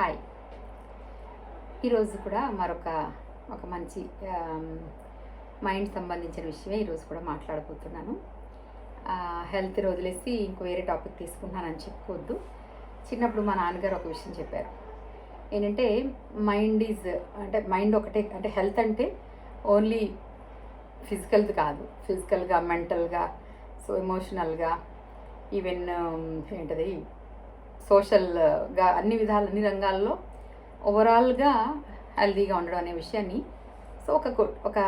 Hi. ఈరోజు కూడా మరొక ఒక మంచి మైండ్ సంబంధించిన విషయమే ఈరోజు కూడా మాట్లాడబోతున్నాను. హెల్త్ వదిలేసి ఇంకో వేరే టాపిక్ తీసుకుంటున్నానని చెప్పుకోవద్దు. చిన్నప్పుడు మా నాన్నగారు ఒక విషయం చెప్పారు. ఏంటంటే మైండ్ ఈజ్ అంటే మైండ్ ఒకటే అంటే హెల్త్ అంటే ఓన్లీ ఫిజికల్ది కాదు. ఫిజికల్గా మెంటల్గా సో ఎమోషనల్గా ఈవెన్ ఏంటది? సోషల్గా అన్ని విధాలు అన్ని రంగాల్లో ఓవరాల్గా హెల్దీగా ఉండడం అనే విషయాన్ని సో ఒక ఒక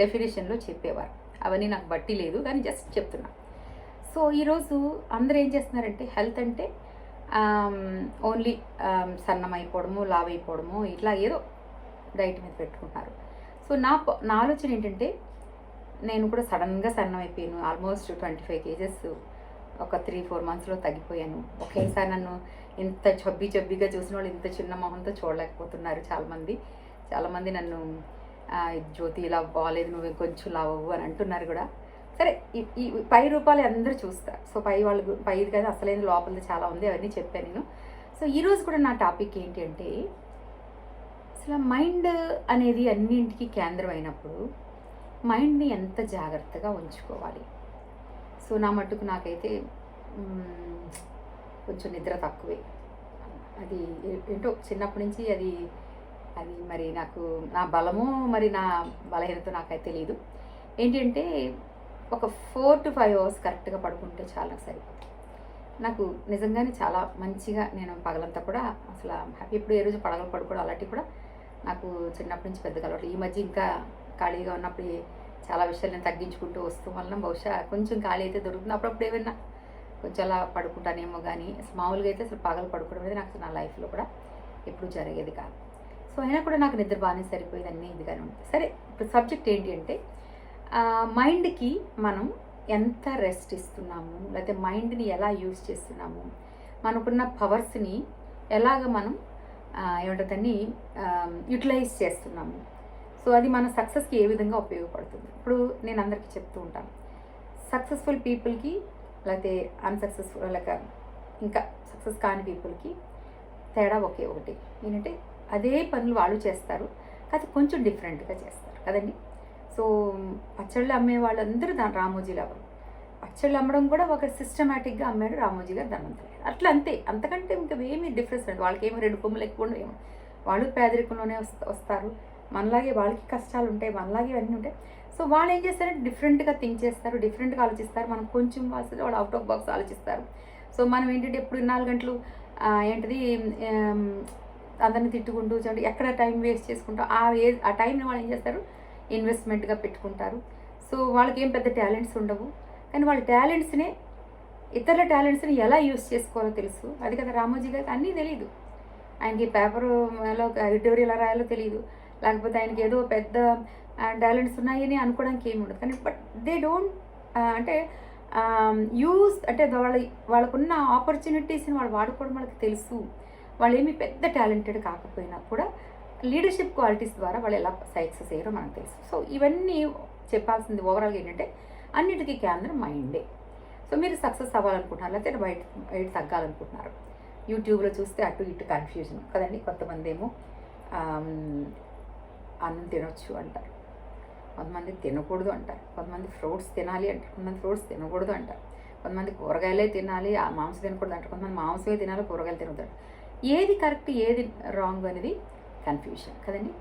డెఫినేషన్లో చెప్పేవారు. అవన్నీ నాకు బట్టి లేదు కానీ జస్ట్ చెప్తున్నా. సో ఈరోజు అందరూ ఏం చేస్తున్నారంటే హెల్త్ అంటే ఓన్లీ సన్నమైపోవడము లావైపోవడము లావ్ అయిపోవడము ఇట్లా ఏదో డైట్ మీద పెట్టుకుంటున్నారు. సో నా నా ఆలోచన ఏంటంటే నేను కూడా సడన్గా సన్నం అయిపోయాను ఆల్మోస్ట్ ట్వంటీ ఫైవ్ కేజెస్ ఒక త్రీ ఫోర్ మంత్స్లో తగ్గిపోయాను. ఒకేసారి నన్ను ఇంత చబ్బి చబ్బిగా చూసిన వాళ్ళు ఇంత చిన్న మొహంతో చూడలేకపోతున్నారు చాలామంది. చాలామంది నన్ను జ్యోతి ఇలా బాగాలేదు నువ్వు కొంచెం లావవు అని అంటున్నారు కూడా. సరే ఈ- ఈ పై రూపాలు అందరూ చూస్తారు. సో పై వాళ్ళు పైది కదా అసలైన లోపలిది చాలా ఉంది అవన్నీ చెప్పాను నేను. సో ఈరోజు కూడా నా టాపిక్ ఏంటి అంటే అసలు మైండ్ అనేది అన్నింటికి కేంద్రం అయినప్పుడు మైండ్ని ఎంత జాగ్రత్తగా ఉంచుకోవాలి? సో నా మట్టుకు నాకైతే కొంచెం నిద్ర తక్కువే. అది ఏంటో చిన్నప్పటి నుంచి అది అది మరి నాకు నా బలము మరి నా బలహీనత నాకైతే తెలియదు ఏంటంటే ఒక ఫోర్ టు ఫైవ్ అవర్స్ కరెక్ట్గా పడుకుంటే చాలా సరిపోతుంది. నాకు నిజంగానే చాలా మంచిగా నేను పగలంతా కూడా అసలు హ్యాపీ. ఇప్పుడు ఏ రోజు పడగలు పడుకోవడం అలాంటివి కూడా నాకు చిన్నప్పటి నుంచి పెద్దగా అలవాటు ఈ మధ్య ఇంకా ఖాళీగా ఉన్నప్పుడు చాలా విషయాలు నేను తగ్గించుకుంటూ వస్తూ వలన బహుశా కొంచెం ఖాళీ అయితే దొరుకుతుంది. అప్పుడప్పుడు ఏమైనా కొంచెం అలా పడుకుంటానేమో కానీ మామూలుగా అయితే అసలు పగలు పడుకోవడం అనేది నాకు నా లైఫ్లో కూడా ఎప్పుడు జరిగేది కాదు. సో అయినా కూడా నాకు నిద్ర బాగానే సరిపోయేది అన్నీ ఇదిగానే ఉంటుంది సరే ఇప్పుడు సబ్జెక్ట్ ఏంటి అంటే మైండ్కి మనం ఎంత రెస్ట్ ఇస్తున్నాము లేకపోతే మైండ్ని ఎలా యూజ్ చేస్తున్నాము మనకున్న పవర్స్ని ఎలాగ మనం ఏమంటుందని యూటిలైజ్ చేస్తున్నాము సో అది మన సక్సెస్కి ఏ విధంగా ఉపయోగపడుతుంది? ఇప్పుడు నేను అందరికీ చెప్తూ ఉంటాను. సక్సెస్ఫుల్ పీపుల్కి లేకపోతే అన్సక్సెస్ఫుల్ లేక ఇంకా సక్సెస్ కాని పీపుల్కి తేడా ఒకే ఒకటి. ఏంటంటే అదే పనులు వాళ్ళు చేస్తారు. కాకపోతే కొంచెం డిఫరెంట్గా చేస్తారు. కదండి? సో పచ్చళ్ళు అమ్మే వాళ్ళందరూ దాని రామోజీ ఎవరు పచ్చళ్ళు అమ్మడం కూడా ఒక సిస్టమేటిక్గా అమ్మాడు రామోజీ గారు ధనవంతులు అట్లా అంతే. అంతకంటే ఇంకా ఏమీ డిఫరెన్స్ అండి వాళ్ళకి ఏమి రెండు కొమ్ములు ఎక్కువ ఉండవు ఏమో వాళ్ళు పేదరికంలోనే వస్త- వస్తారు. మనలాగే వాళ్ళకి కష్టాలు ఉంటాయి మనలాగే అన్నీ ఉంటాయి. సో వాళ్ళు ఏం చేస్తారంటే డిఫరెంట్గా థింక్ చేస్తారు డిఫరెంట్గా ఆలోచిస్తారు. మనం కొంచెం వాళ్ళు వాళ్ళు అవుట్ ఆఫ్ బాక్స్ ఆలోచిస్తారు. సో మనం ఏంటంటే ఎప్పుడు నాలుగు గంటలు ఏంటిది అందరిని తిట్టుకుంటూ చూడండి ఎక్కడ టైం వేస్ట్ చేసుకుంటాం? ఆ ఏ ఆ టైంని వాళ్ళు ఏం చేస్తారు? ఇన్వెస్ట్మెంట్గా పెట్టుకుంటారు. సో వాళ్ళకి ఏం పెద్ద టాలెంట్స్ ఉండవు. కానీ వాళ్ళ టాలెంట్స్నే ఇతరుల టాలెంట్స్ని ఎలా యూస్ చేసుకోవాలో తెలుసు. అది కదా రామోజీ గారికి అన్నీ తెలియదు ఆయనకి పేపర్లో ఎడిటోరియల్ ఎలా రాయాలో తెలియదు లేకపోతే ఆయనకి ఏదో పెద్ద టాలెంట్స్ ఉన్నాయని అనుకోవడానికి ఏమి ఉండదు. కానీ బట్ దే డోంట్ అంటే యూస్ అంటే వాళ్ళ వాళ్ళకున్న ఆపర్చునిటీస్ని వాళ్ళు వాడుకోవడం వాళ్ళకి తెలుసు. వాళ్ళు ఏమి పెద్ద టాలెంటెడ్ కాకపోయినా కూడా లీడర్షిప్ క్వాలిటీస్ ద్వారా వాళ్ళు ఎలా సక్సెస్ అయ్యారో మనకు తెలుసు. సో ఇవన్నీ చెప్పాల్సింది ఓవరాల్గా ఏంటంటే అన్నిటికీ కేంద్రం మైండే. సో మీరు సక్సెస్ అవ్వాలనుకుంటున్నారు లేకపోతే బయట బయట తగ్గాలనుకుంటున్నారు. యూట్యూబ్లో చూస్తే అటు ఇటు కన్ఫ్యూజన్ కదండి కొంతమంది ఏమో అన్నం తినొచ్చు అంటారు. కొంతమంది తినకూడదు అంటారు. కొంతమంది ఫ్రూట్స్ తినాలి అంటారు కొంతమంది ఫ్రూట్స్ తినకూడదు అంటారు. కొంతమంది కూరగాయలే తినాలి ఆ మాంసం తినకూడదు అంటారు. కొంతమంది మాంసమే తినాలి కూరగాయలు తినకూడదు ఏది కరెక్ట్ ఏది రాంగ్ అనేది కన్ఫ్యూషన్ కదండి?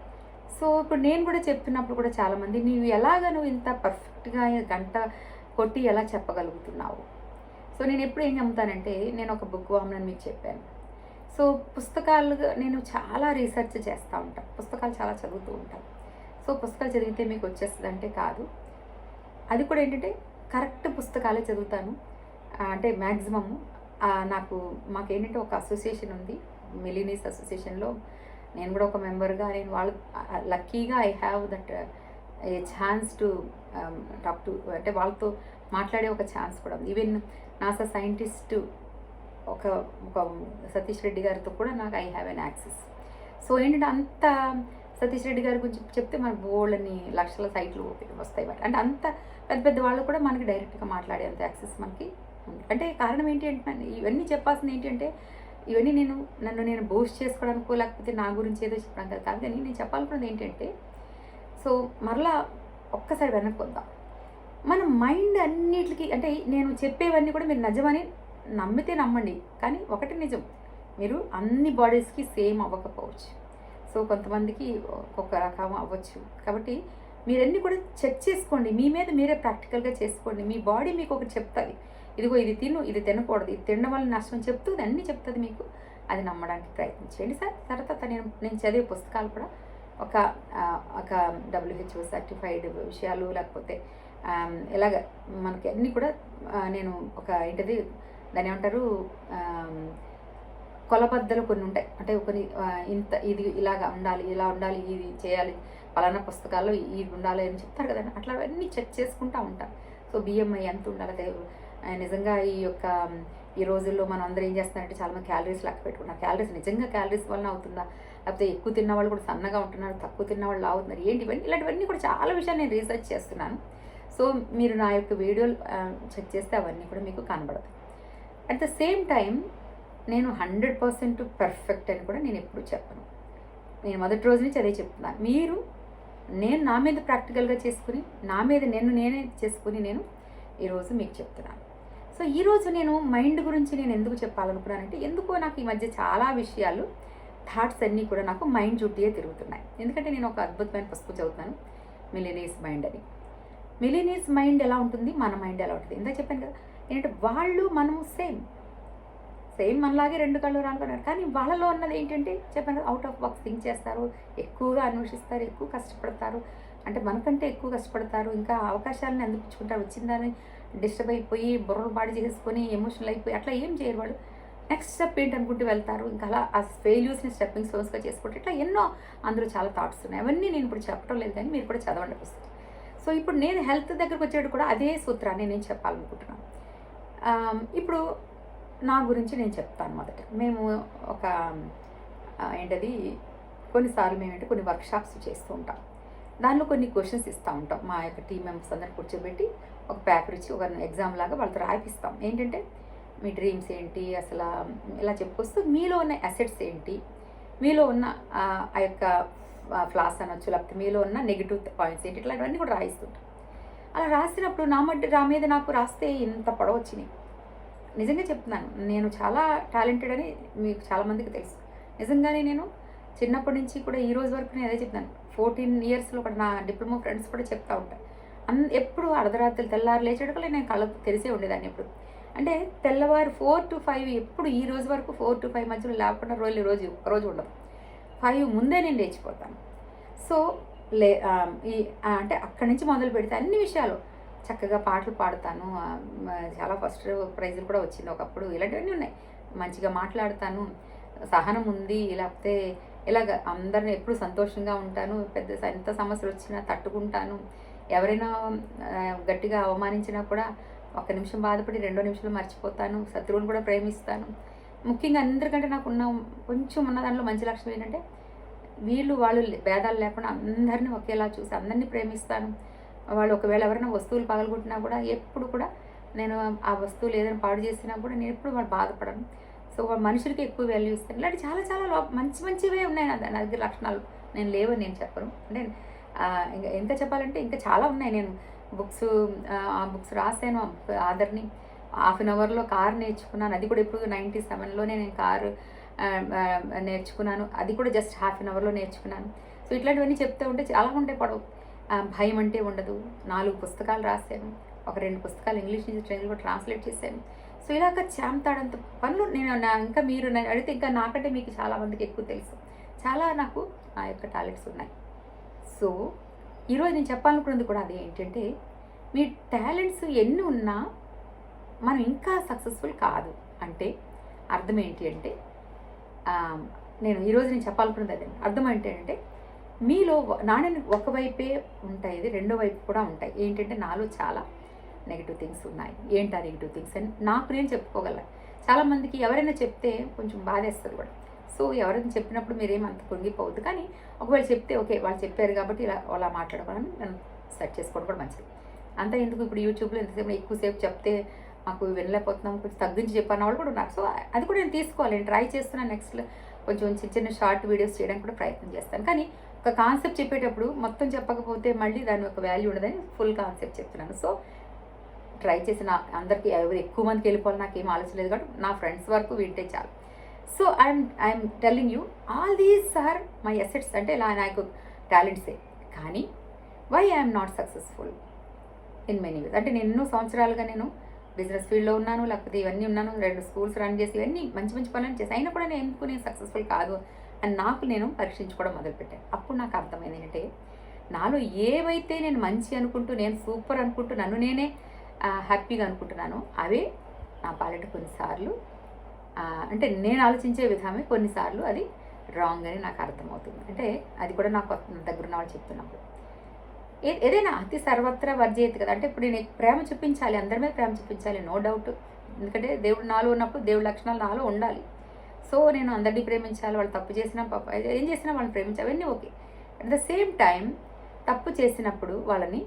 సో ఇప్పుడు నేను కూడా చెప్తున్నప్పుడు కూడా చాలామంది నీవు ఎలాగ నువ్వు ఇంత పర్ఫెక్ట్గా గంట కొట్టి ఎలా చెప్పగలుగుతున్నావు? సో నేను ఎప్పుడు ఏం నమ్ముతానంటే నేను ఒక బుక్ వామనని మీకు చెప్పాను. సో పుస్తకాలుగా నేను చాలా రీసెర్చ్ చేస్తూ ఉంటాను పుస్తకాలు చాలా చదువుతూ ఉంటాను సో పుస్తకాలు చదివితే మీకు వచ్చేస్తుంది అంటే కాదు. అది కూడా ఏంటంటే కరెక్ట్ పుస్తకాలే చదువుతాను. అంటే మ్యాక్సిమమ్ నాకు మాకేంటంటే ఒక అసోసియేషన్ ఉంది మిలినీస్ అసోసియేషన్లో. నేను కూడా ఒక మెంబర్గా నేను వాళ్ళు లక్కీగా I have that a chance to talk to అంటే వాళ్ళతో మాట్లాడే ఒక ఛాన్స్ కూడా ఉంది. ఈవెన్ నాసా సైంటిస్ట్ ఒక ఒక సతీష్ రెడ్డి గారితో కూడా నాకు I have an access. So ఏంటంటే అంత సతీష్ రెడ్డి గారి గురించి చెప్తే మన బోల్డ్ని లక్షల సైట్లు వస్తాయి వాటి అంటే అంత పెద్ద పెద్ద వాళ్ళు కూడా మనకి డైరెక్ట్గా మాట్లాడే అంత యాక్సెస్ మనకి ఉంది. అంటే కారణం ఏంటి అంటే ఇవన్నీ చెప్పాల్సింది ఏంటి అంటే ఇవన్నీ నేను నన్ను నేను బూస్ట్ చేసుకోవడానికో లేకపోతే నా గురించి ఏదో చెప్పడం కదా. కాదు కానీ నేను చెప్పాలనుకున్నది ఏంటంటే సో మరలా ఒక్కసారి వెనక్కి వద్దాం. మన మైండ్ అన్నిటికీ అంటే నేను చెప్పేవన్నీ కూడా మీరు నిజమని నమ్మితే నమ్మండి కానీ ఒకటి నిజం మీరు అన్ని బాడీస్కి సేమ్ అవ్వకపోవచ్చు. సో కొంతమందికి ఒక్కొక్క రకం అవ్వచ్చు. కాబట్టి మీరన్నీ కూడా చెక్ చేసుకోండి మీ మీద మీరే ప్రాక్టికల్గా చేసుకోండి. మీ బాడీ మీకు ఒకటి చెప్తుంది ఇదిగో ఇది తిను ఇది తినకూడదు ఇది తినడం వల్ల నష్టం చెప్తుంది అన్నీ చెప్తుంది మీకు. అది నమ్మడానికి ప్రయత్నించండి సార్. తర్వాత నేను నేను చదివే పుస్తకాలు కూడా ఒక ఒక డబ్ల్యూహెచ్ఓ సర్టిఫైడ్ విషయాలు లేకపోతే ఇలాగ మనకి అన్నీ కూడా నేను ఒక ఏంటది దాని ఏమంటారు కొలబద్దలు కొన్ని ఉంటాయి. అంటే కొన్ని ఇంత ఇది ఇలాగ ఉండాలి ఇలా ఉండాలి ఇది చేయాలి పలానా పుస్తకాల్లో ఇది ఉండాలి అని చెప్తారు కదండి అట్లా అవన్నీ చెక్ చేసుకుంటూ ఉంటాం. సో బిఎంఐ ఎంత ఉండాలి అదే నిజంగా ఈ యొక్క ఈ రోజుల్లో మనం అందరూ ఏం చేస్తున్నారంటే చాలామంది క్యాలరీస్ లెక్క పెట్టుకుంటాం క్యాలరీస్ నిజంగా క్యాలరీస్ వలన అవుతుందా? లేకపోతే ఎక్కువ తిన్న వాళ్ళు కూడా సన్నగా ఉంటున్నారు తక్కువ తిన్న వాళ్ళు అవుతున్నారు ఏంటి ఇవన్నీ? ఇలాంటివన్నీ కూడా చాలా విషయాలు నేను రీసెర్చ్ చేస్తున్నాను. సో మీరు నా యొక్క వీడియోలు చెక్ చేస్తే అవన్నీ కూడా మీకు కనబడతాయి. అట్ ద సేమ్ టైం నేను హండ్రెడ్ పర్సెంట్ పర్ఫెక్ట్ అని కూడా నేను ఎప్పుడు చెప్పను. నేను మొదటి రోజు నుంచి అదే చెప్తున్నాను మీరు నేను నా మీద ప్రాక్టికల్గా చేసుకుని నా మీద నేను నేనే చేసుకుని నేను ఈరోజు మీకు చెప్తున్నాను సో ఈరోజు నేను మైండ్ గురించి నేను ఎందుకు చెప్పాలనుకున్నానంటే ఎందుకో నాకు ఈ మధ్య చాలా విషయాలు థాట్స్ అన్నీ కూడా నాకు మైండ్ చుట్టియే తిరుగుతున్నాయి. ఎందుకంటే నేను ఒక అద్భుతమైన పుస్తకం చదువుతాను మిలినీస్ మైండ్ అని. మిలినీస్ మైండ్ ఎలా ఉంటుంది? మన మైండ్ ఎలా ఉంటుంది? ఇందా చెప్పాను కదా ఏంటంటే వాళ్ళు మనము సేమ్ సేమ్ మనలాగే రెండు కళ్ళు రానుకున్నారు కానీ వాళ్ళలో ఉన్నది ఏంటంటే చెప్పాను అవుట్ ఆఫ్ బాక్స్ థింక్ చేస్తారు ఎక్కువగా అన్వేషిస్తారు ఎక్కువ కష్టపడతారు. అంటే మనకంటే ఎక్కువ కష్టపడతారు. ఇంకా అవకాశాలను అందిపించుకుంటారు వచ్చిందని డిస్టర్బ్ అయిపోయి బుర్రలు బాడీ చేసుకొని ఎమోషనల్ అయిపోయి అట్లా ఏం చేయరు వాళ్ళు. నెక్స్ట్ స్టెప్ ఏంటనుకుంటూ వెళ్తారు. ఇంకా అలా ఆ ఫెయిల్యూస్ని స్టెప్పింగ్ స్టోన్స్గా చేసుకుంటే ఇట్లా ఎన్నో అందులో చాలా థాట్స్ ఉన్నాయి. అవన్నీ నేను ఇప్పుడు చెప్పడం లేదు కానీ మీరు కూడా చదవండి పుస్తకం. సో ఇప్పుడు నేను హెల్త్ దగ్గరకు వచ్చేటప్పుడు కూడా అదే సూత్రాన్ని నేను చెప్పాలనుకుంటున్నాను. ఇప్పుడు నా గురించి నేను చెప్తాను మొదట. మేము ఒక ఏంటది కొన్నిసార్లు మేము కొన్ని వర్క్షాప్స్ చేస్తూ ఉంటాం. దానిలో కొన్ని క్వశ్చన్స్ ఇస్తూ ఉంటాం. మా యొక్క టీం మెంబర్స్ అందరు కూర్చోబెట్టి ఒక పేపర్ ఇచ్చి ఒక ఎగ్జామ్ లాగా వాళ్ళతో రాయిపిస్తాం. ఏంటంటే మీ డ్రీమ్స్ ఏంటి అసలు ఇలా చెప్పుకొస్తూ మీలో ఉన్న అసెట్స్ ఏంటి మీలో ఉన్న ఆ ఆ యొక్క ఫ్లాస్ అనొచ్చు లేకపోతే మీలో ఉన్న నెగిటివ్ పాయింట్స్ ఏంటి ఇట్లాంటివన్నీ కూడా రాయిస్తుంటాం అలా రాసినప్పుడు నా మట్టి నా మీద నాకు రాస్తే ఇంత పొడవ వచ్చినాయి నిజంగా చెప్తున్నాను నేను చాలా టాలెంటెడ్ అని మీకు చాలామందికి తెలుసు. నిజంగానే నేను చిన్నప్పటి నుంచి కూడా ఈ రోజు వరకు నేను అదే చెప్తాను ఫోర్టీన్ ఇయర్స్లో కూడా నా డిప్లొమా ఫ్రెండ్స్ కూడా చెప్తా ఉంటాను అన్ ఎప్పుడు అర్ధరాత్రులు తెల్లారు లేచేటప్పుడు నేను కళ్ళకు తెలిసే ఉండేదాన్ని ఎప్పుడు. అంటే తెల్లవారు ఫోర్ టు ఫైవ్ ఎప్పుడు ఈ రోజు వరకు ఫోర్ టు ఫైవ్ మధ్యలో లేకుండా రోజు రోజు ఒక రోజు ఉండదు. ఫైవ్ ముందే నేను లేచిపోతాను. సో లే ఈ అంటే అక్కడి నుంచి మొదలు పెడితే అన్ని విషయాలు. చక్కగా పాటలు పాడతాను. చాలా ఫస్ట్ ప్రైజులు కూడా వచ్చింది ఒకప్పుడు. ఇలాంటివన్నీ ఉన్నాయి. మంచిగా మాట్లాడతాను. సహనం ఉంది. లేకపోతే ఇలాగ అందరిని ఎప్పుడు సంతోషంగా ఉంటాను. పెద్ద ఎంత సమస్యలు వచ్చినా తట్టుకుంటాను. ఎవరైనా గట్టిగా అవమానించినా కూడా ఒక నిమిషం బాధపడి రెండో నిమిషంలో మర్చిపోతాను. శత్రువుని కూడా ప్రేమిస్తాను. ముఖ్యంగా అందరికంటే నాకు ఉన్న కొంచెం ఉన్న దాంట్లో మంచి లక్షణం ఏంటంటే వీళ్ళు వాళ్ళు భేదాలు లేకుండా అందరినీ ఒకేలా చూసి అందరినీ ప్రేమిస్తాను. వాళ్ళు ఒకవేళ ఎవరైనా వస్తువులు పగలగొట్టినా కూడా ఎప్పుడు కూడా నేను ఆ వస్తువులు ఏదైనా పాడు చేసినా కూడా నేను ఎప్పుడు వాళ్ళు బాధపడను. సో వాళ్ళ మనుషులకి ఎక్కువ వాల్యూ ఇస్తాను. ఇలాంటి చాలా చాలా మంచి మంచివే ఉన్నాయి నా దగ్గర లక్షణాలు. నేను లేవని నేను చెప్పను. అంటే ఇంకా ఎంత చెప్పాలంటే ఇంకా చాలా ఉన్నాయి. నేను బుక్స్ ఆ బుక్స్ రాశాను ఆదర్ని. హాఫ్ అన్ అవర్లో కార్ నేర్చుకున్నాను. అది కూడా ఇప్పుడు నైంటీ సెవెన్లోనే నేను కారు నేర్చుకున్నాను. అది కూడా జస్ట్ హాఫ్ అన్ అవర్లో నేర్చుకున్నాను. సో ఇట్లాంటివన్నీ చెప్తూ ఉంటే చాలా ఉంటాయి పడవు భయం అంటే ఉండదు. నాలుగు పుస్తకాలు రాశాను. ఒక రెండు పుస్తకాలు ఇంగ్లీష్ నుంచి తెలుగులో ట్రాన్స్లేట్ చేశాను. సో ఇలాగ చాంతాడంత పనులు నేను నా ఇంకా మీరు అడిగితే ఇంకా నాకంటే మీకు చాలా మందికి ఎక్కువ తెలుసు. చాలా నాకు ఆ యొక్క టాలెంట్స్ ఉన్నాయి. సో ఈరోజు నేను చెప్పాలనుకున్నది కూడా అది ఏంటంటే మీ టాలెంట్స్ ఎన్ని ఉన్నా మనం ఇంకా సక్సెస్ఫుల్ కాదు. అంటే అర్థం ఏంటి అంటే నేను ఈరోజు నేను చెప్పాలనుకున్నది అదే. అర్థం ఏంటంటే మీలో వ- నాణ్యం ఒకవైపే ఉంటాయి ఇది రెండో వైపు కూడా ఉంటాయి. ఏంటంటే నాలో చాలా నెగిటివ్ థింగ్స్ ఉన్నాయి. ఏంటి ఆ నెగిటివ్ థింగ్స్ అని నాకు నేను చెప్పుకోగలను చాలామందికి ఎవరైనా చెప్తే కొంచెం బాధేస్తుంది కూడా. సో ఎవరైనా చెప్పినప్పుడు మీరేం అంత పొంగిపోవద్దు. కానీ ఒకవేళ చెప్తే ఓకే వాళ్ళు చెప్పారు కాబట్టి ఇలా అలా మాట్లాడుకోవాలని మనం సెర్చ్ చేసుకోవడం కూడా మంచిది. అంతా ఎందుకు ఇప్పుడు యూట్యూబ్లో ఎంతసేపు ఎక్కువసేపు చెప్తే మాకు వినలేకపోతున్నాం కొంచెం తగ్గించి చెప్పాను వాళ్ళు కూడా ఉన్నారు. సో అది కూడా నేను తీసుకోవాలి. నేను ట్రై చేస్తున్నాను నెక్స్ట్ కొంచెం చిన్న చిన్న షార్ట్ వీడియోస్ చేయడానికి కూడా ప్రయత్నం చేస్తాను. కానీ ఒక కాన్సెప్ట్ చెప్పేటప్పుడు మొత్తం చెప్పకపోతే మళ్ళీ దాని ఒక వాల్యూ ఉండదని ఫుల్ కాన్సెప్ట్ చెప్తున్నాను. సో ట్రై చేసిన అందరికీ ఎవరు ఎక్కువ మందికి వెళ్ళిపోవాలి నాకు ఏం ఆలోచన లేదు కాబట్టి నా ఫ్రెండ్స్ వరకు వింటే చాలు. So I'm I'm telling you all these are my assets అంటే ఇలా నాకు టాలెంట్సే. కానీ why I'm not successful in many ways. అంటే నేను ఎన్నో సంవత్సరాలుగా నేను బిజినెస్ ఫీల్డ్లో ఉన్నాను లేకపోతే ఇవన్నీ ఉన్నాను రెండు స్కూల్స్ రన్ చేసి ఇవన్నీ మంచి మంచి పనులు చేసి అయినా కూడా నేను ఎందుకు నేను సక్సెస్ఫుల్ కాదు అని నాకు నేను పరీక్షించుకోవడం మొదలుపెట్టాను. అప్పుడు నాకు అర్థమైంది ఏంటంటే నాలో ఏవైతే నేను మంచి అనుకుంటూ నేను సూపర్ అనుకుంటూ నన్ను నేనే హ్యాపీగా అనుకుంటున్నాను అవే నా పాలిట కొన్నిసార్లు అంటే నేను ఆలోచించే విధమే కొన్నిసార్లు అది రాంగ్ అని నాకు అర్థమవుతుంది. అంటే అది కూడా నాకు దగ్గర ఉన్న వాళ్ళు చెప్తున్నప్పుడు. ఏదైనా అతి సర్వత్రా వర్జేది కదా. అంటే ఇప్పుడు నేను ప్రేమ చూపించాలి అందరిమే ప్రేమ చూపించాలి నో డౌట్ ఎందుకంటే దేవుడు నాలో ఉన్నప్పుడు దేవుడి లక్షణాలు నాలో ఉండాలి. సో నేను అందరినీ ప్రేమించాలి వాళ్ళు తప్పు చేసినా పాప ఏం చేసినా వాళ్ళని ప్రేమించాలి అవన్నీ okay. At the same time తప్పు చేసినప్పుడు వాళ్ళని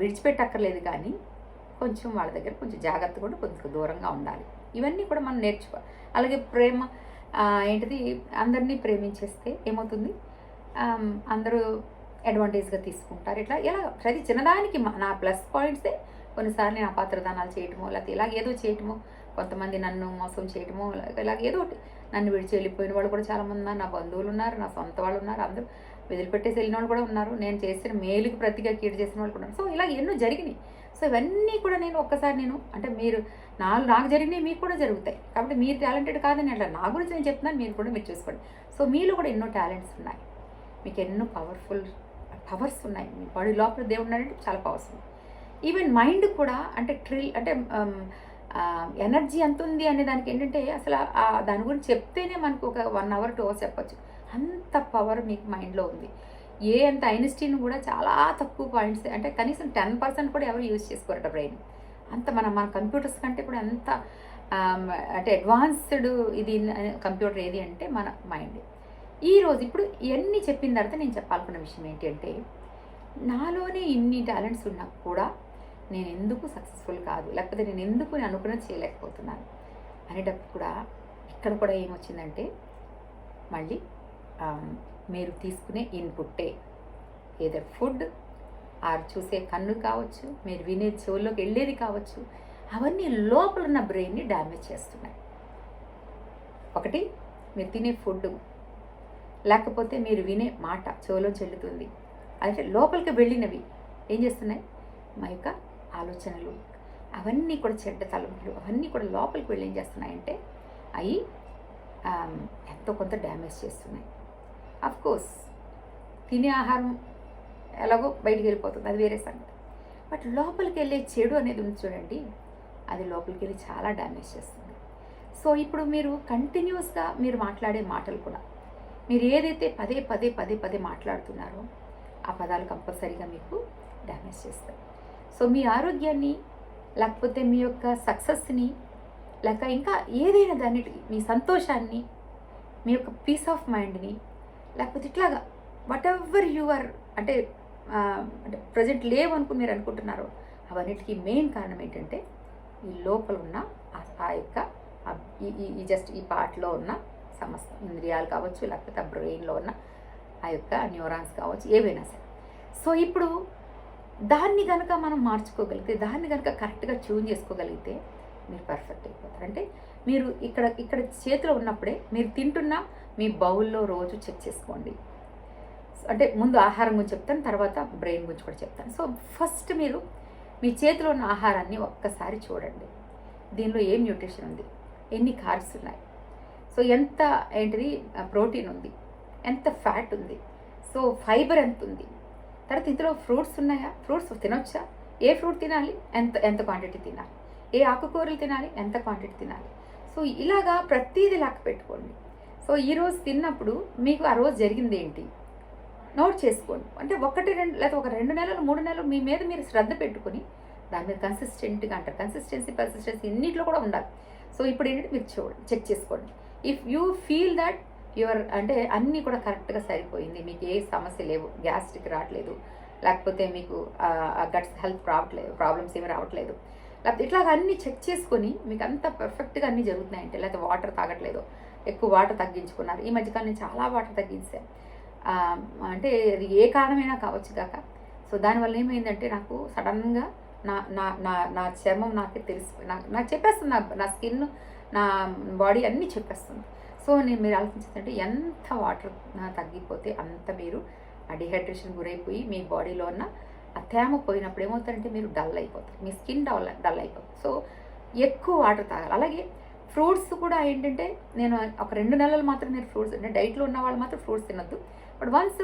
విడిచిపెట్టక్కర్లేదు కానీ కొంచెం వాళ్ళ దగ్గర కొంచెం జాగ్రత్త కూడా కొంచెం దూరంగా ఉండాలి. ఇవన్నీ కూడా మనం నేర్చుకోవాలి అలాగే ప్రేమ ఏంటిది? అందరినీ ప్రేమించేస్తే ఏమవుతుంది? అందరూ అడ్వాంటేజ్గా తీసుకుంటారు. ఇట్లా ఇలా ప్రతి చిన్నదానికి మా- నా ప్లస్ పాయింట్సే కొన్నిసార్లు నేను అపాత్రదానాలు చేయటమో లేకపోతే ఇలాగ ఏదో చేయటమో కొంతమంది నన్ను మోసం చేయటమో ఇలాగ- ఏదో ఒకటి నన్ను విడిచి వెళ్ళిపోయిన వాళ్ళు కూడా చాలామంది ఉన్నారు. నా బంధువులు ఉన్నారు నా సొంత వాళ్ళు ఉన్నారు అందరూ వదిలిపెట్టేసి వెళ్ళిన వాళ్ళు కూడా ఉన్నారు. నేను చేసిన మేలుకి ప్రతిగా కీడు చేసిన వాళ్ళు కూడా ఉన్నారు. సో ఇలా ఎన్నో జరిగినాయి. సో ఇవన్నీ కూడా నేను ఒక్కసారి నేను అంటే మీరు నాలుగు నాకు జరిగినాయి మీకు కూడా జరుగుతాయి. కాబట్టి మీరు టాలెంటెడ్ కాదని అట్లా నా గురించి నేను చెప్తున్నాను మీరు కూడా మీరు చూసుకోండి. సో మీలో కూడా ఎన్నో టాలెంట్స్ ఉన్నాయి. మీకు ఎన్నో పవర్ఫుల్ పవర్స్ ఉన్నాయి. మీ బాడీ లోపల దేవుడు ఉన్నాడంటే చాలా పవర్స్ ఉన్నాయి ఈవెన్ మైండ్ కూడా అంటే ట్రిల్ అంటే um, ఎనర్జీ ఎంత ఉంది అనే దానికి ఏంటంటే అసలు దాని గురించి చెప్తేనే మనకు ఒక వన్ అవర్ టూ అవర్స్ చెప్పచ్చు. అంత పవర్ మీకు మైండ్లో ఉంది. ఏ అంత ఐన్స్టీన్ కూడా చాలా తక్కువ పాయింట్స్ అంటే కనీసం టెన్ పర్సెంట్ కూడా ఎవరు యూజ్ చేసుకోరట బ్రెయిన్ అంత మన మన కంప్యూటర్స్ కంటే కూడా ఎంత um, అంటే అడ్వాన్స్డ్ ఇది కంప్యూటర్ ఏది అంటే మన మైండ్ ఈరోజు ఇప్పుడు ఇవన్నీ చెప్పిన తర్వాత నేను చెప్పాలనుకున్న విషయం ఏంటంటే నాలోనే ఇన్ని టాలెంట్స్ ఉన్నా కూడా నేను ఎందుకు సక్సెస్ఫుల్ కాదు? లేకపోతే నేను ఎందుకు నేను అనుకున్నది చేయలేకపోతున్నాను? అనేటప్పుడు కూడా ఇక్కడ కూడా ఏమొచ్చిందంటే మళ్ళీ మీరు తీసుకునే ఇన్పుట్టే ఏదో ఫుడ్ ఆర్ చూసే కన్ను కావచ్చు మీరు వినే చెవుల్లోకి వెళ్ళేది కావచ్చు అవన్నీ లోపల ఉన్న బ్రెయిన్ని డ్యామేజ్ చేస్తున్నాయి. ఒకటి మీరు తినే ఫుడ్ లేకపోతే మీరు వినే మాట చెవులో చెల్లుతుంది. అయితే లోపలికి వెళ్ళినవి ఏం చేస్తున్నాయి? మా యొక్క ఆలోచనలు. అవన్నీ కూడా చెడ్డ తలంపులు. అవన్నీ కూడా లోపలికి వెళ్ళి ఏం చేస్తున్నాయంటే అవి ఎంతో కొంత డ్యామేజ్ చేస్తున్నాయి. అఫ్ కోర్స్ తినే ఆహారం ఎలాగో బయటికి వెళ్ళిపోతుంది. అది వేరే సంగతి. బట్ లోపలికి వెళ్ళే చెడు అనేది ఉంది చూడండి. అది లోపలికి వెళ్ళి చాలా డ్యామేజ్ చేస్తుంది. సో ఇప్పుడు మీరు కంటిన్యూస్గా మీరు మాట్లాడే మాటలు కూడా మీరు ఏదైతే పదే పదే పదే పదే మాట్లాడుతున్నారో ఆ పదాలు కంపల్సరీగా మీకు డ్యామేజ్ చేస్తాయి. సో మీ ఆరోగ్యాన్ని లేకపోతే మీ యొక్క సక్సెస్ని లేక ఇంకా ఏదైనా దాన్నిటికి మీ సంతోషాన్ని మీ యొక్క పీస్ ఆఫ్ మైండ్ని లేకపోతే ఇట్లాగా వాట్ ఎవర్ యు ఆర్ అంటే అంటే ప్రజెంట్ లేవనుకుని మీరు అనుకుంటున్నారో అవన్నిటికీ మెయిన్ కారణం ఏంటంటే ఈ లోపల ఉన్న ఆ- యొక్క ఈ- జస్ట్ ఈ పాటలో ఉన్న సమస్త ఇంద్రియాలు కావచ్చు లేకపోతే ఆ బ్రెయిన్లో ఉన్న ఆ యొక్క న్యూరాన్స్ కావచ్చు ఏవైనా సరే. సో ఇప్పుడు దాన్ని కనుక మనం మార్చుకోగలిగితే దాన్ని కనుక కరెక్ట్గా ట్యూన్ చేసుకోగలిగితే మీరు పర్ఫెక్ట్ అయిపోతారు. అంటే మీరు ఇక్కడ ఇక్కడ చేతిలో ఉన్నప్పుడే మీరు తింటున్న మీ బౌల్లో రోజు చెక్ చేసుకోండి. అంటే ముందు ఆహారం గురించి చెప్తాను తర్వాత బ్రెయిన్ గురించి కూడా చెప్తాను. సో ఫస్ట్ మీరు మీ చేతిలో ఉన్న ఆహారాన్ని ఒక్కసారి చూడండి. దీనిలో ఏం న్యూట్రిషన్ ఉంది? ఎన్ని కార్బ్స్ ఉన్నాయి? సో ఎంత ఏంటిది? ప్రోటీన్ ఉంది. ఎంత ఫ్యాట్ ఉంది? సో ఫైబర్ ఎంత ఉంది? తర్వాత ఇందులో ఫ్రూట్స్ ఉన్నాయా? ఫ్రూట్స్ తినొచ్చా? ఏ ఫ్రూట్ తినాలి? ఎంత ఎంత క్వాంటిటీ తినాలి? ఏ ఆకుకూరలు తినాలి? ఎంత క్వాంటిటీ తినాలి? సో ఇలాగా ప్రతిదీ లెక్క పెట్టుకోండి. సో ఈరోజు తిన్నప్పుడు మీకు ఆ రోజు జరిగింది ఏంటి? నోట్ చేసుకోండి. అంటే ఒకటి రెండు లేదా ఒక రెండు నెలలు మూడు నెలలు మీ మీద మీరు శ్రద్ధ పెట్టుకుని దాని మీద కన్సిస్టెంట్గా అంటారు. కన్సిస్టెన్సీ పర్సిస్టెన్సీ ఇన్నిట్లో కూడా ఉండాలి. సో ఇప్పుడు ఏంటంటే మీరు చూడండి చెక్ చేసుకోండి. If you feel that your అంటే అన్నీ కూడా కరెక్ట్గా సరిపోయింది మీకు ఏ సమస్య లేవు గ్యాస్ట్రిక్ రావట్లేదు లేకపోతే మీకు గట్స్ హెల్త్ రావట్లేదు ప్రాబ్లమ్స్ ఏమి రావట్లేదు. లేకపోతే ఇట్లాగ అన్నీ చెక్ చేసుకొని మీకు అంత పర్ఫెక్ట్గా అన్నీ జరుగుతున్నాయంటే లేకపోతే వాటర్ తాగట్లేదు ఎక్కువ వాటర్ తగ్గించుకున్నారు. ఈ మధ్యకాలం నేను చాలా వాటర్ తగ్గించాను అంటే అది ఏ కారణమైనా కావచ్చు కాక. సో దానివల్ల ఏమైందంటే నాకు సడన్గా నా నా నా నా చర్మం నాకే తెలిసి నాకు నాకు చెప్పేస్తుంది నా నా స్కిన్ నా బాడీ అన్నీ చెప్పేస్తుంది. సో నేను మీరు ఆలోచించిందంటే ఎంత వాటర్ తగ్గిపోతే అంత మీరు డిహైడ్రేషన్ గురైపోయి మీ బాడీలో ఉన్న ఆ తేమ పోయినప్పుడు ఏమవుతారంటే మీరు డల్ అయిపోతారు. మీ స్కిన్ డల్ డల్ అయిపోతుంది సో ఎక్కువ వాటర్ తాగాలి. అలాగే ఫ్రూట్స్ కూడా ఏంటంటే నేను ఒక రెండు నెలలు మాత్రం మీరు ఫ్రూట్స్ అంటే డైట్లో ఉన్న వాళ్ళు మాత్రం ఫ్రూట్స్ తినొద్దు. బట్ వన్స్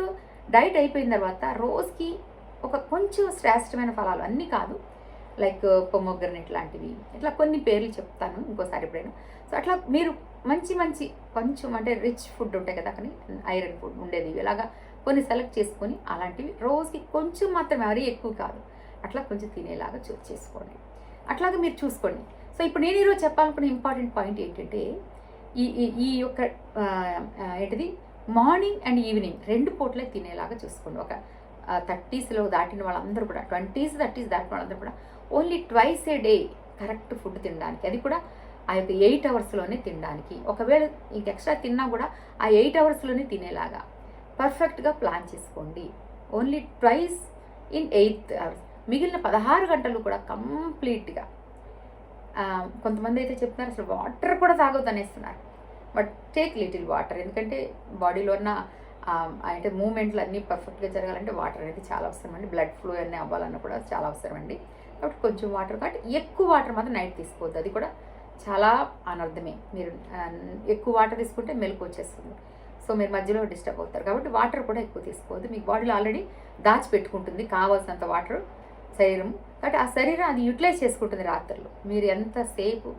డైట్ అయిపోయిన తర్వాత రోజుకి ఒక కొంచెం శ్రేష్టమైన ఫలాలు అన్నీ కాదు. లైక్ పొమ్మొగ్గరనెట్ లాంటివి. ఇట్లా కొన్ని పేర్లు చెప్తాను ఇంకోసారి ఎప్పుడైనా. సో అట్లా మీరు మంచి మంచి కొంచెం అంటే రిచ్ ఫుడ్ ఉంటాయి కదా కానీ ఐరన్ ఫుడ్ ఉండేది. ఇలాగా కొన్ని సెలెక్ట్ చేసుకొని అలాంటివి రోజుకి కొంచెం మాత్రమే మరీ ఎక్కువ కాదు. అట్లా కొంచెం తినేలాగా చూ చేసుకోండి. అట్లాగే మీరు చూసుకోండి. సో ఇప్పుడు నేను ఈరోజు చెప్పాలనుకున్న ఇంపార్టెంట్ పాయింట్ ఏంటంటే ఈ ఈ- ఈ యొక్క ఏంటిది? మార్నింగ్ అండ్ ఈవినింగ్ రెండు పూటలే తినేలాగా చూసుకోండి. ఒక థర్టీస్లో దాటిన వాళ్ళందరూ కూడా ట్వంటీస్ థర్టీస్ దాటిన వాళ్ళందరూ కూడా only twice a day correct food తినడానికి. అది కూడా ఆ యొక్క ఎయిట్ అవర్స్లోనే తినడానికి. ఒకవేళ ఇంక ఎక్స్ట్రా తిన్నా కూడా ఆ ఎయిట్ అవర్స్లోనే తినేలాగా. పర్ఫెక్ట్గా ప్లాన్ చేసుకోండి. Only twice in eighth hours. మిగిలిన పదహారు గంటలు కూడా కంప్లీట్గా. కొంతమంది అయితే చెప్తున్నారు అసలు వాటర్ కూడా తాగొద్దు అనేస్తున్నారు. But take little water. ఎందుకంటే బాడీలో ఉన్న అంటే మూమెంట్లు అన్నీ పర్ఫెక్ట్గా జరగాలంటే వాటర్ అనేది చాలా అవసరం అండి. బ్లడ్ ఫ్లో అన్నీ అవ్వాలన్నా కూడా చాలా అవసరం అండి. కాబట్టి కొంచెం వాటర్ కాబట్టి ఎక్కువ వాటర్ మాత్రం నైట్ తీసుకోవద్దు. అది కూడా చాలా అనర్థమే. మీరు ఎక్కువ వాటర్ తీసుకుంటే మెలకు వచ్చేస్తుంది. సో మీరు మధ్యలో డిస్టర్బ్ అవుతారు. కాబట్టి వాటర్ కూడా ఎక్కువ తీసుకోవద్దు. మీ బాడీలో ఆల్రెడీ దాచిపెట్టుకుంటుంది కావాల్సినంత వాటర్ శరీరం. కాబట్టి ఆ శరీరం అది యూటిలైజ్ చేసుకుంటుంది రాత్రులు. మీరు ఎంతసేపు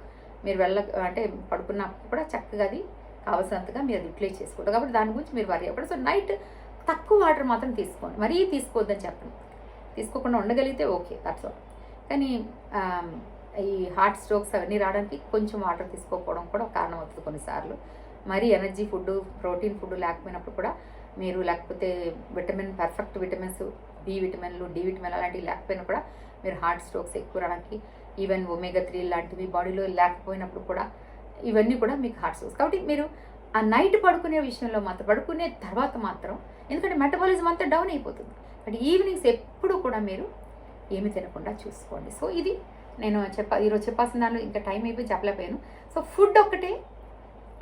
మీరు వెళ్ళ అంటే పడుకున్నప్పుడు కూడా చక్కగా అది కావాల్సినంతగా మీరు అది యూటిలైజ్ చేసుకుంటారు కాబట్టి దాని గురించి మీరు వరి అవ్వడం సో నైట్ తక్కువ వాటర్ మాత్రం తీసుకోండి. మరీ తీసుకోవద్దని చెప్పండి తీసుకోకుండా ఉండగలిగితే ఓకే. దట్స్ ఆల్ కానీ ఈ హార్ట్ స్ట్రోక్స్ అవన్నీ రావడానికి కొంచెం వాటర్ తీసుకోకపోవడం కూడా కారణం అవుతుంది కొన్నిసార్లు. మరీ ఎనర్జీ ఫుడ్ ప్రోటీన్ ఫుడ్ లేకపోయినప్పుడు కూడా మీరు లేకపోతే విటమిన్ పర్ఫెక్ట్ విటమిన్స్ బి విటమిన్లు డి విటమిన్ అలాంటివి లేకపోయినా కూడా మీరు హార్ట్ స్ట్రోక్స్ ఎక్కువ రావడానికి ఈవెన్ ఒమేగా త్రీ లాంటివి బాడీలో లేకపోయినప్పుడు కూడా ఇవన్నీ కూడా మీకు హార్ట్ స్ట్రోక్స్. కాబట్టి మీరు ఆ నైట్ పడుకునే విషయంలో మాత్రం పడుకునే తర్వాత మాత్రం ఎందుకంటే మెటబాలిజం అంతా డౌన్ అయిపోతుంది. బట్ ఈవినింగ్స్ ఎప్పుడు కూడా మీరు ఏమి తినకుండా చూసుకోండి. సో ఇది నేను చెప్ప ఈరోజు చెప్పాల్సిన దానిలో ఇంకా టైం అయిపోయి చెప్పలేకపోయాను. సో ఫుడ్ ఒక్కటే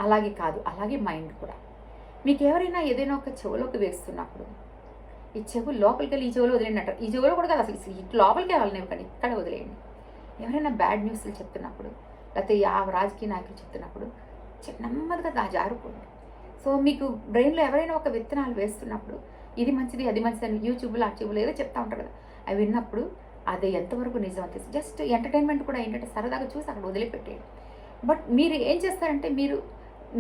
అలాగే కాదు అలాగే మైండ్ కూడా. మీకు ఎవరైనా ఏదైనా ఒక చెవులోకి వేస్తున్నప్పుడు ఈ చెవు లోపలికి వెళ్ళి ఈ చెవులో వదిలేయండి ఈ చెవులో కూడా కాదు అసలు ఇటు లోపలికి వెళ్ళనివ్వ కానీ ఇక్కడ వదిలేయండి. ఎవరైనా బ్యాడ్ న్యూస్లు చెప్తున్నప్పుడు లేకపోతే ఆ రాజకీయ నాయకులు చెప్తున్నప్పుడు నెమ్మదిగా దా జారుకోండి. సో మీకు బ్రెయిన్లో ఎవరైనా ఒక విత్తనాలు వేస్తున్నప్పుడు ఇది మంచిది అది మంచిది అని యూట్యూబ్లో ఆ ట్యూబ్లో ఏదో చెప్తా ఉంటారు కదా. అవి విన్నప్పుడు అది ఎంతవరకు నిజం అని తెలిసి. జస్ట్ ఎంటర్టైన్మెంట్ కూడా ఏంటంటే సరదాగా చూసి అక్కడ వదిలిపెట్టేయండి. బట్ మీరు ఏం చేస్తారంటే మీరు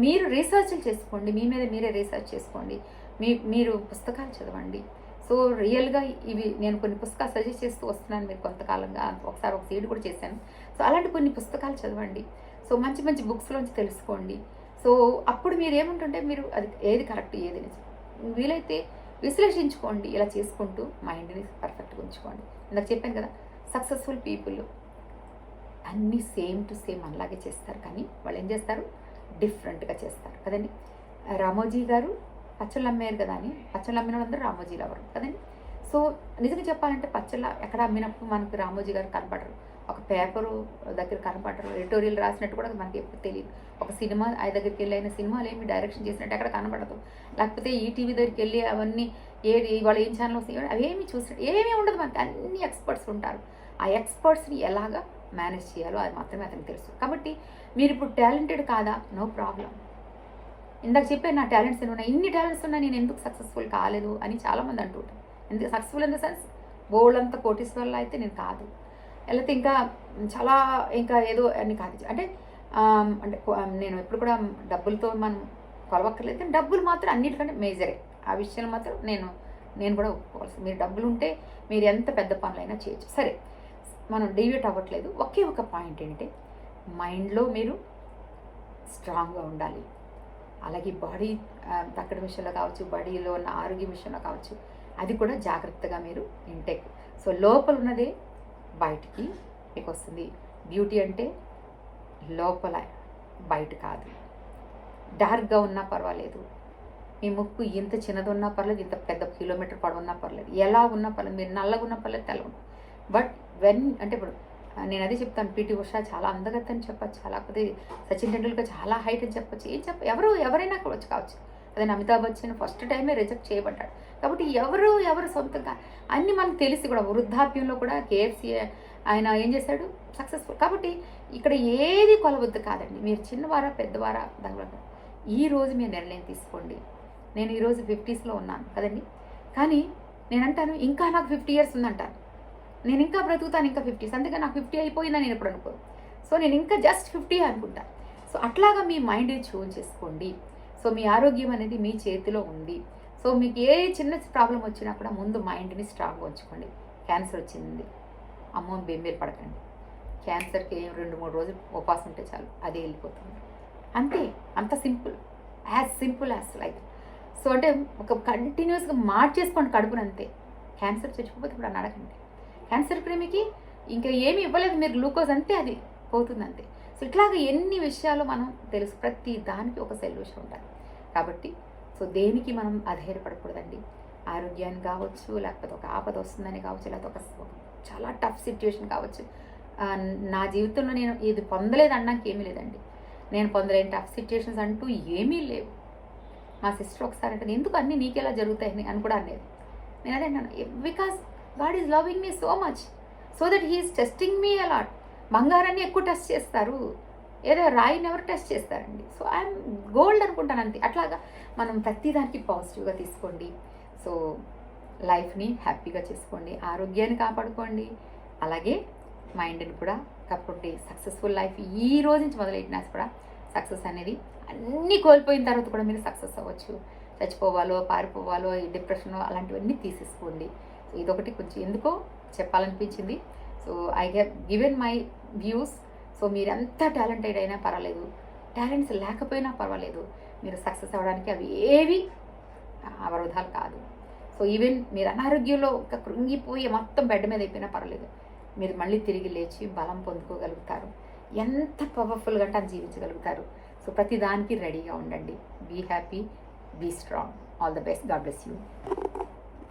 మీరు రీసెర్చ్లు చేసుకోండి. మీ మీద మీరే రీసెర్చ్ చేసుకోండి. మీ మీరు పుస్తకాలు చదవండి. సో రియల్గా ఇవి నేను కొన్ని పుస్తకాలు సజెస్ట్ చేస్తూ వస్తున్నాను మీరు కొంతకాలంగా. ఒకసారి ఒక సీడ్ కూడా చేశాను. సో అలాంటి కొన్ని పుస్తకాలు చదవండి. సో మంచి మంచి బుక్స్లోంచి తెలుసుకోండి. సో అప్పుడు మీరు ఏముంటుంటే మీరు అది ఏది కరెక్ట్ ఏది నిజం? వీలైతే విశ్లేషించుకోండి ఇలా చేసుకుంటూ మైండ్ని పర్ఫెక్ట్గా ఉంచుకోండి. ఇందాక చెప్పాను కదా సక్సెస్ఫుల్ పీపుల్ అన్నీ సేమ్ టు సేమ్ అలాగే చేస్తారు కానీ వాళ్ళు ఏం చేస్తారు? డిఫరెంట్గా చేస్తారు కదండి? రామోజీ గారు పచ్చళ్ళు అమ్మారు కదా అని పచ్చళ్ళు అమ్మిన వాళ్ళందరూ రామోజీలు ఎవరు కదండి? సో నిజంగా చెప్పాలంటే పచ్చళ్ళ ఎక్కడ అమ్మినప్పుడు మనకు రామోజీ గారు కనపడరు ఒక పేపరు దగ్గర కనపడరు ఎడిటోరియల్ రాసినట్టు కూడా మనకి ఎప్పుడు తెలియదు. ఒక సినిమా ఆయన దగ్గరికి వెళ్ళి అయిన సినిమాలు ఏమి డైరెక్షన్ చేసినట్టు ఎక్కడ కనపడదు. లేకపోతే ఈటీవీ దగ్గరికి వెళ్ళి అవన్నీ ఏది వాళ్ళు ఏం ఛానల్ వస్తాయి? అవేమి చూసినట్టు ఏమీ ఉండదు మనకి. అన్ని ఎక్స్పర్ట్స్ ఉంటారు. ఆ ఎక్స్పర్ట్స్ని ఎలాగా మేనేజ్ చేయాలో అది మాత్రమే అతనికి తెలుసు. కాబట్టి మీరు ఇప్పుడు టాలెంటెడ్ కాదా? No problem. ఇందాక చెప్పాను నా టాలెంట్స్ ఉన్నాయి? ఇన్ని టాలెంట్స్ ఉన్నా నేను ఎందుకు సక్సెస్ఫుల్ కాలేదు అని చాలామంది అంటుంటారు. ఎందుకు సక్సెస్ఫుల్ ఇన్ ద సెన్స్ బోల్డ్ అంత కోటీశ్వర్లో అయితే నేను కాదు. లేకపోతే ఇంకా చాలా ఇంకా ఏదో అని కాదు. అంటే అంటే నేను ఎప్పుడు కూడా డబ్బులతో మనం కొలవక్కర్లేదు. కానీ డబ్బులు మాత్రం అన్నిటికంటే మేజరే. ఆ విషయంలో మాత్రం నేను నేను కూడా ఒప్పుకోవాల్సి మీరు డబ్బులు ఉంటే మీరు ఎంత పెద్ద పనులైనా చేయొచ్చు. సరే మనం డివేట్ అవ్వట్లేదు. ఒకే ఒక పాయింట్ ఏంటంటే మైండ్లో మీరు స్ట్రాంగ్గా ఉండాలి. అలాగే బాడీ తక్కడి విషయంలో కావచ్చు బాడీలో ఉన్న ఆరోగ్య విషయంలో కావచ్చు అది కూడా జాగ్రత్తగా మీరు ఇంటెక్. సో లోపల ఉన్నదే బయటికి మీకు వస్తుంది బ్యూటీ అంటే లోపల బయట కాదు. డార్క్గా ఉన్నా పర్వాలేదు. మీ ముక్కు ఇంత చిన్నది ఉన్నా పర్లేదు ఇంత పెద్ద కిలోమీటర్ పొడవున్నా పర్లేదు. ఎలా ఉన్నా పర్లేదు మీరు నల్లగా ఉన్నా పర్లేదు తెల్ల ఉన్నా. బట్ వెన్ అంటే ఇప్పుడు నేను అదే చెప్తాను పీటీ ఉషా చాలా అందగత్తని చెప్పచ్చు లేకపోతే సచిన్ టెండూల్కర్ చాలా హైట్ అని చెప్పొచ్చు ఏం చెప్ప ఎవరు ఎవరైనా కావచ్చు కావచ్చు. అదే అమితాబ్ బచ్చన్ ఫస్ట్ టైమే రిజెక్ట్ చేయబడ్డాడు. కాబట్టి ఎవరు ఎవరు సొంతంగా? అన్నీ మనకు తెలిసి కూడా వృద్ధాప్యంలో కూడా కేఎఫ్సి ఆయన ఏం చేశాడు? సక్సెస్ఫుల్. కాబట్టి ఇక్కడ ఏది కొలవద్దు కాదండి. మీరు చిన్నవారా పెద్దవారా దగ్గర ఈ రోజు మీరు నిర్ణయం తీసుకోండి. నేను ఈరోజు ఫిఫ్టీస్లో ఉన్నాను కదండి. కానీ నేనంటాను ఇంకా నాకు ఫిఫ్టీ ఇయర్స్ ఉందంటాను నేను ఇంకా బ్రతుకుతాను ఇంకా ఫిఫ్టీస్. అందుకే నాకు ఫిఫ్టీ అయిపోయిందా నేను ఎప్పుడు అనుకో సో నేను ఇంకా జస్ట్ ఫిఫ్టీ అనుకుంటాను సో అట్లాగా మీ మైండ్ చూన్ చేసుకోండి. సో మీ ఆరోగ్యం అనేది మీ చేతిలో ఉంది. సో మీకు ఏ చిన్న ప్రాబ్లం వచ్చినా కూడా ముందు మైండ్ని స్ట్రాంగ్గా ఉంచుకోండి. క్యాన్సర్ వచ్చింది. అమ్మో బెంబేలు పడకండి. క్యాన్సర్కి ఏం రెండు మూడు రోజులు ఉపవాసం ఉంటే చాలు. అదే వెళ్ళిపోతుంది. అంతే. అంత simple. As simple as like so అంటే ఒక కంటిన్యూస్గా మార్చేసుకోండి కడుపుని అంతే. క్యాన్సర్ చచ్చిపోతే ఇప్పుడు అని అడగండి క్యాన్సర్ ప్రేమికి ఇంకా ఏమి ఇవ్వలేదు మీరు గ్లూకోజ్ అంతే అది. పోతుంది అంతే. సో ఇట్లాగ ఎన్ని విషయాలు మనం తెలుసు ప్రతి దానికి ఒక సొల్యూషన్ ఉండాలి. కాబట్టి సో దేనికి మనం అధైర్యపడకూడదండి? ఆరోగ్యాన్ని కావచ్చు లేకపోతే ఒక ఆపద వస్తుందని కావచ్చు లేకపోతే ఒక చాలా టఫ్ సిచ్యువేషన్ కావచ్చు. నా జీవితంలో నేను ఇది పొందలేదు అనడానికి ఏమీ లేదండి. నేను పొందలేని టఫ్ సిచ్యువేషన్స్ అంటూ ఏమీ లేవు. మా సిస్టర్ ఒకసారి అంటే ఎందుకు అన్నీ నీకెలా జరుగుతాయని? అని కూడా అనేది నేను అదే అన్నాను because God is loving me so much so that he's testing me a lot బంగారాన్ని ఎక్కువ టెస్ట్ చేస్తారు. ఏదో రాయిని ఎవరు టెస్ట్ చేస్తారండి. సో ఐఎమ్ గోల్డ్ అనుకుంటాను అంతే. అట్లాగా మనం ప్రతిదానికి పాజిటివ్గా తీసుకోండి. సో లైఫ్ని హ్యాపీగా చేసుకోండి. ఆరోగ్యాన్ని కాపాడుకోండి. అలాగే మైండ్ని కూడా కాబట్టి సక్సెస్ఫుల్ లైఫ్ ఈ రోజు నుంచి మొదలెట్టినా కూడా సక్సెస్ అనేది అన్నీ కోల్పోయిన తర్వాత కూడా మీరు సక్సెస్ అవ్వచ్చు. చచ్చిపోవాలో పారిపోవాలో ఈ డిప్రెషన్ అలాంటివన్నీ తీసేసుకోండి. ఇదొకటి కొంచెం ఎందుకో చెప్పాలనిపించింది. So I have given my views so మీరు ఎంత టాలెంటెడ్ అయినా పర్వాలేదు. టాలెంట్స్ లేకపోయినా పర్వాలేదు. మీరు సక్సెస్ అవ్వడానికి అవి ఏవి అవరోధాలు కాదు. సో ఈవెన్ మీరు అనారోగ్యంలో ఒక కృంగిపోయి మొత్తం బెడ్ మీద అయిపోయినా పర్వాలేదు. మీరు మళ్ళీ తిరిగి లేచి బలం పొందుకోగలుగుతారు. ఎంత పవర్ఫుల్గా అంటే జీవించగలుగుతారు. సో ప్రతి దానికి రెడీగా ఉండండి. Be happy be strong all the best God bless you